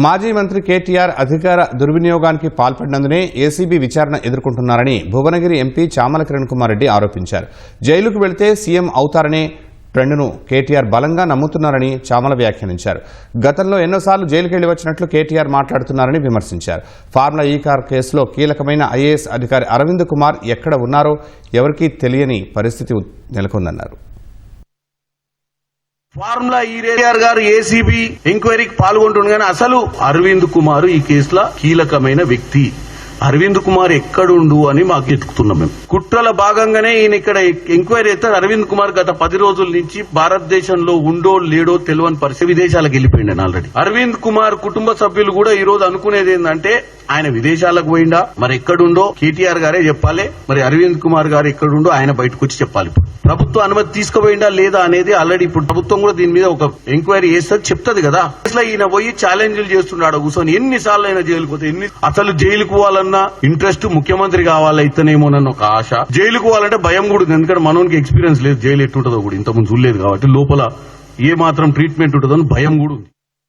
మాజీ మంత్రి కేటీఆర్ అధికార దుర్వినియోగానికి పాల్పడినందునే ఏసీబీ విచారణ ఎదుర్కొంటున్నారని భువనగిరి ఎంపీ చామల కిరణ్ కుమార్ రెడ్డి ఆరోపించారు. జైలుకు వెళితే సీఎం అవుతారనే ట్రెండ్ను కేటీఆర్ బలంగా నమ్ముతున్నారని చామల వ్యాఖ్యానించారు. గతంలో ఎన్నోసార్లు జైలుకెళ్ళి వచ్చినట్లు కేటీఆర్ మాట్లాడుతున్నారని విమర్శించారు. ఫార్ములా ఈ కార్ కేసులో కీలకమైన ఐఏఎస్ అధికారి అరవింద్ కుమార్ ఎక్కడ ఉన్నారో ఎవరికీ తెలియని పరిస్థితి నెలకొందన్నారు. ఫార్ములా ఈరేఆర్ గారు ఏసీబీ ఎంక్వైరీకి పాల్గొంటుండగానే అసలు అరవింద్ కుమార్ ఈ కేసులో కీలకమైన వ్యక్తి. అరవింద్ కుమార్ ఎక్కడుండు అని మాకు వెతుకుతున్నాం మేము. కుట్రల భాగంగానే ఈయన ఇక్కడ ఎంక్వైరీ అయితే అరవింద్ కుమార్ గత పది రోజుల నుంచి భారతదేశంలో ఉండో లేడో తెలియని పరిస్థితి విదేశాలకు వెళ్ళిపోయిండు ఆల్రెడీ అరవింద్ కుమార్ కుటుంబ సభ్యులు కూడా ఈ రోజు అనుకునేది ఏంటంటే ఆయన విదేశాలకు పోయిండా? మరి ఎక్కడుండో? కేటీఆర్ గారే చెప్పాలి. మరి అరవింద్ కుమార్ గారు ఎక్కడుండో? ఆయన బయటకు వచ్చి చెప్పాలి ప్రభుత్వ అనుమతి తీసుకుపోయిందా లేదా అనేది ఆల్రెడీ ఇప్పుడు ప్రభుత్వం కూడా దీని మీద ఒక ఎంక్వైరీ చేస్తుంది చెప్తుంది కదా. అసలు ఈయన పోయి ఛాలెంజ్లు చేస్తున్నాడు కూర్చొని. ఎన్నిసార్లు అయినా జైలుకు పోతే ఎన్ని అసలు జైలుకు పోవాలన్న ఇంట్రెస్ట్ ముఖ్యమంత్రి కావాలైతేనేమోనన్న ఒక ఆశ. జైలుకు పోవాలంటే భయం కూడా ఎందుకంటే మనోనికి ఎక్స్పీరియన్స్ లేదు. జైలు ఎట్టుంటుందో కూడా. ఇంతకుముందు చూడలేదు కాబట్టి లోపల ఏ మాత్రం ట్రీట్మెంట్ ఉంటుందో భయం కూడా ఉంది.